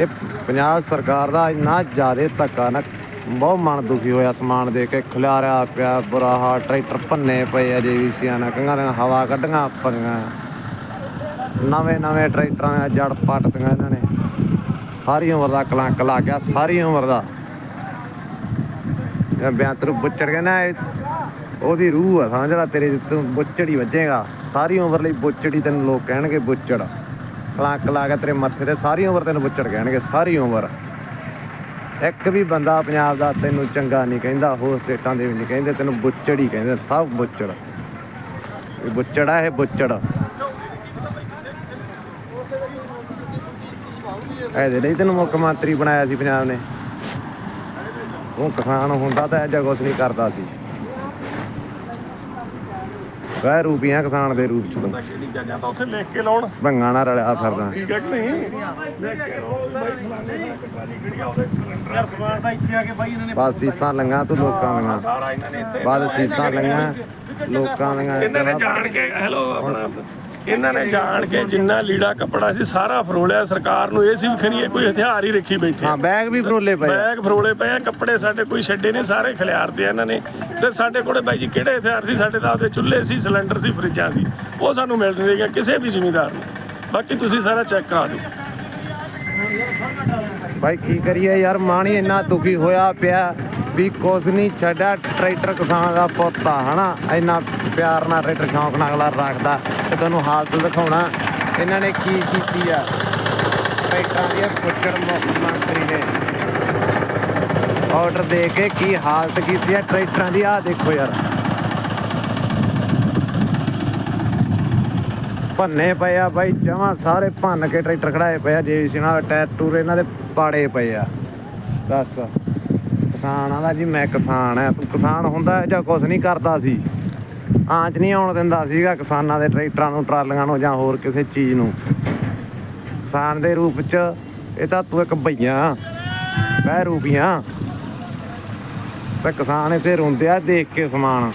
ਇਹ ਪੰਜਾਬ ਸਰਕਾਰ ਦਾ ਇੰਨਾ ਜ਼ਿਆਦਾ ਧੱਕਾ ਨਾ, ਬਹੁਤ ਮਨ ਦੁਖੀ ਹੋਇਆ ਸਮਾਨ ਦੇ ਕੇ। ਖਿਲਾਰਿਆ ਪਿਆ, ਬੁਰਾ ਹਾਲ, ਟਰੈਕਟਰ ਭੰਨੇ ਪਏ ਅਜੇ ਵੀ ਨਾਲ, ਕੰਗਾਂ ਦੀਆਂ ਹਵਾ ਕੱਢੀਆਂ ਪੰਗਾਂ ਨਵੇਂ ਨਵੇਂ ਟਰੈਕਟਰਾਂ ਦਾ ਜੜ ਪੱਟਦੀਆਂ ਇਹਨਾਂ ਨੇ। ਸਾਰੀ ਉਮਰ ਦਾ ਕਲੰਕ ਲਾ ਗਿਆ, ਸਾਰੀ ਉਮਰ ਦਾ। ਇਹ ਬਿਆੰਤਰੂ ਬੁੱਚੜ ਕੇ ਨਾ, ਇਹ ਉਹਦੀ ਰੂਹ ਆ, ਸਮਝ ਲੈ ਤੇਰੇ ਤੂੰ ਬੁੱਚੜ ਹੀ ਵੱਜੇਗਾ। ਸਾਰੀ ਉਮਰ ਲਈ ਬੁੱਚੜੀ ਤੈਨੂੰ ਲੋਕ ਕਹਿਣਗੇ ਬੁੱਚੜ। ਕਲਾਕ ਲਾ ਕੇ ਤੇਰੇ ਮੱਥੇ ਤੇ ਸਾਰੀ ਉਮਰ ਤੈਨੂੰ ਬੁੱਚੜ ਕਹਿਣਗੇ, ਸਾਰੀ ਉਮਰ। ਇੱਕ ਵੀ ਬੰਦਾ ਪੰਜਾਬ ਦਾ ਤੈਨੂੰ ਚੰਗਾ ਨਹੀਂ ਕਹਿੰਦਾ, ਹੋਰ ਸਟੇਟਾਂ ਦੇ ਵੀ ਨਹੀਂ ਕਹਿੰਦੇ, ਤੈਨੂੰ ਬੁੱਚੜ ਹੀ ਕਹਿੰਦੇ, ਸਭ ਬੁੱਚੜ ਇਹ ਬੁੱਚੜ ਹੈ ਇਹ ਬੁੱਚੜ ਇਹਦੇ ਲਈ ਤੈਨੂੰ ਮੁੱਖ ਮੰਤਰੀ ਬਣਾਇਆ ਸੀ ਪੰਜਾਬ ਨੇ। ਉਹ ਕਿਸਾਨ ਹੁੰਦਾ ਤਾਂ ਇਹ ਜਿਹਾ ਕੁਛ ਨਹੀਂ ਕਰਦਾ ਸੀ। ਵੈ ਰੂਪੀਆਂ ਕਿਸਾਨ ਦੇ ਰੂਪ ਚ ਤੂੰ। ਕਿਹੜੀ ਜਗ੍ਹਾ ਤਾਂ ਉੱਥੇ ਲਿਖ ਕੇ ਲਾਉਣ ਭੰਗਾਂ ਨਾਲ ਰਲਿਆ ਫਿਰਦਾ। ਠੀਕ ਹੈ ਕਿ ਨਹੀਂ ਲਿਖ ਕੇ ਲਾਓ ਬਾਈ ਫਲਾਣੇ ਦਾ ਕਟਾਲੀ ਕਿਹੜੀ ਆ ਉਹਦੇ ਸਿਲੰਡਰ ਯਾਰ ਸਮਾਨ ਤਾਂ ਇੱਥੇ ਆ ਕੇ ਬਾਈ ਇਹਨਾਂ ਨੇ ਬਸ ਸੀਸਾਂ ਲੰਗਾ ਤੂੰ ਲੋਕਾਂ ਦੀਆਂ। ਸਾਰਾ ਇਹਨਾਂ ਨੇ ਇੱਥੇ ਬਾਅਦ ਸੀਸਾਂ ਲੰਗਾ ਲੋਕਾਂ ਦੀਆਂ। ਇਹਨਾਂ ਨੇ ਜਾਣ ਕੇ ਹੈਲੋ ਆਪਣਾ। ਇਹਨਾਂ ਨੇ ਜਾਣ ਕੇ ਜਿੰਨਾ ਲੀੜਾ ਕੱਪੜਾ ਸੀ ਸਾਰਾ ਫਰੋਲਿਆ ਸਰਕਾਰ ਨੂੰ ਇਹ ਸੀ ਵੀ ਖਣੀ ਕੋਈ ਹਥਿਆਰ ਹੀ ਰੱਖੀ ਬੈਠੇ ਹਾਂ ਬੈਗ ਵੀ ਫਰੋਲੇ ਪਏ। ਬੈਗ ਫਰੋਲੇ ਪਏ ਆ ਕੱਪੜੇ ਸਾਡੇ ਕੋਈ ਛੱਡੇ ਨੇ ਸਾਰੇ ਖਿਲਾਰਤੇ ਆ ਇਹਨਾਂ ਨੇ। ਤੇ ਸਾਡੇ ਕੋਲੇ ਬਾਈ ਜੀ ਕਿਹੜੇ ਹਥਿਆਰ ਸੀ? ਸਾਡੇ ਤਾਂ ਆਪਦੇ ਚੁੱਲ੍ਹੇ ਸੀ ਸਿਲੰਡਰ ਸੀ ਫਰਿੱਜਾਂ ਸੀ। ਉਹ ਸਾਨੂੰ ਮਿਲ ਨਹੀਂ ਗਿਆ ਕਿਸੇ ਵੀ ਜ਼ਿਮੀਂਦਾਰ ਨੂੰ। ਬਾਕੀ ਤੁਸੀਂ ਸਾਰਾ ਚੈੱਕ ਕਰਾ ਦਿਓ। ਭਾਈ ਕੀ ਕਰੀਏ ਯਾਰ? ਮਾਣੀ ਇੰਨਾ ਦੁਖੀ ਹੋਇਆ ਪਿਆ ਵੀ ਕੁਛ ਨਹੀਂ ਛੱਡਿਆ। ਟਰੈਕਟਰ ਕਿਸਾਨ ਦਾ ਪੁੱਤ ਆ ਹਨਾ? ਇੰਨਾ ਪਿਆਰ ਨਾਲ ਟਰੈਕਟਰ ਸ਼ੌਂਕ ਨਾਲ ਅਗਲਾ ਰੱਖਦਾ। ਤੁਹਾਨੂੰ ਹਾਲਤ ਦਿਖਾਉਣਾ। ਇਹਨਾਂ ਨੇ ਕੀ ਕੀਤੀ ਆ? ਟਰੈਕਟਰਾਂ ਦੀ ਪੁੱਛੜ ਮੁੱਖ ਮੰਤਰੀ ਨੇ ਆਰਡਰ ਦੇ ਕੇ ਕੀ ਹਾਲਤ ਕੀਤੀ ਆ? ਟਰੈਕਟਰਾਂ ਦੀ ਆ ਦੇਖੋ ਯਾਰ। ਭੰਨੇ ਪਏ ਆ ਬਾਈ, ਜਮਾ ਸਾਰੇ ਭੰਨ ਕੇ ਟਰੈਕਟਰ ਖੜਾਏ ਪਏ ਆ ਜੇਸੀ ਨਾਲ ਟਾਇਰ ਟੂਰ ਇਹਨਾਂ ਦੇ ਪਾੜੇ ਪਏ ਆ। ਦੱਸ। ਕਿਸਾਨ ਆਦਾ ਜੀ, ਮੈਂ ਕਿਸਾਨ ਆ। ਤੂੰ ਕਿਸਾਨ ਹੁੰਦਾ ਜਾਂ ਕੁਝ ਨਹੀਂ ਕਰਦਾ ਸੀ? ਆਂਚ ਨਹੀਂ ਆਉਣ ਦਿੰਦਾ ਸੀਗਾ ਕਿਸਾਨਾਂ ਦੇ ਟਰੈਕਟਰਾਂ ਨੂੰ, ਟਰਾਲੀਆਂ ਨੂੰ ਜਾਂ ਹੋਰ ਕਿਸੇ ਚੀਜ਼ ਨੂੰ। ਕਿਸਾਨ ਦੇ ਰੂਪ ਚ ਇਹ ਤਾਂ ਤੂੰ ਇੱਕ ਭਈਆ ਬਹਿ ਰੂਪੀਆਂ। ਤਾਂ ਕਿਸਾਨ ਇੱਥੇ ਰੋਂਦੇ ਆ ਦੇਖ ਕੇ ਸਮਾਨ।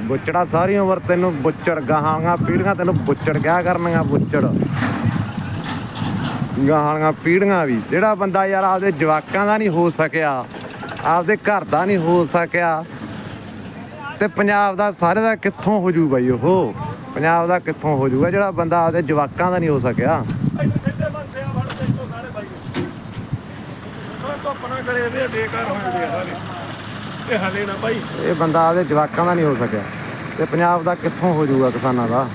ਬੁੱਚੜਾ ਸਾਰੀ ਉਮਰ ਤੈਨੂੰ ਬੁੱਚੜ ਗਾਹਾਂਗਾ ਪੀੜੀਆਂ ਤੈਨੂੰ ਬੁੱਚੜ ਕਿਆ ਕਰਨੀਆਂ ਬੁੱਚੜ। ਗਾਹਾਂਗਾ ਪੀੜੀਆਂ ਵੀ। ਜਿਹੜਾ ਬੰਦਾ ਯਾਰ ਆਪਦੇ ਜਵਾਕਾਂ ਦਾ ਨਹੀਂ ਹੋ ਸਕਿਆ, ਆਪਦੇ ਘਰ ਦਾ ਨਹੀਂ ਹੋ ਸਕਿਆ ਤੇ ਪੰਜਾਬ ਦਾ ਸਾਰੇ ਦਾ ਕਿੱਥੋਂ ਹੋ ਜੂ ਬਈ ਉਹ? ਪੰਜਾਬ ਦਾ ਕਿੱਥੋਂ ਹੋ ਜੂਗਾ ਜਿਹੜਾ ਬੰਦਾ ਆਪਦੇ ਜਵਾਕਾਂ ਦਾ ਨਹੀਂ ਹੋ ਸਕਿਆ? ਇਹ ਬੰਦਾ ਆਪਦੇ ਜਵਾਕਾਂ ਦਾ ਨਹੀਂ ਹੋ ਸਕਿਆ ਤੇ ਪੰਜਾਬ ਦਾ ਕਿੱਥੋਂ ਹੋ ਜੂਗਾ ਕਿਸਾਨਾਂ ਦਾ?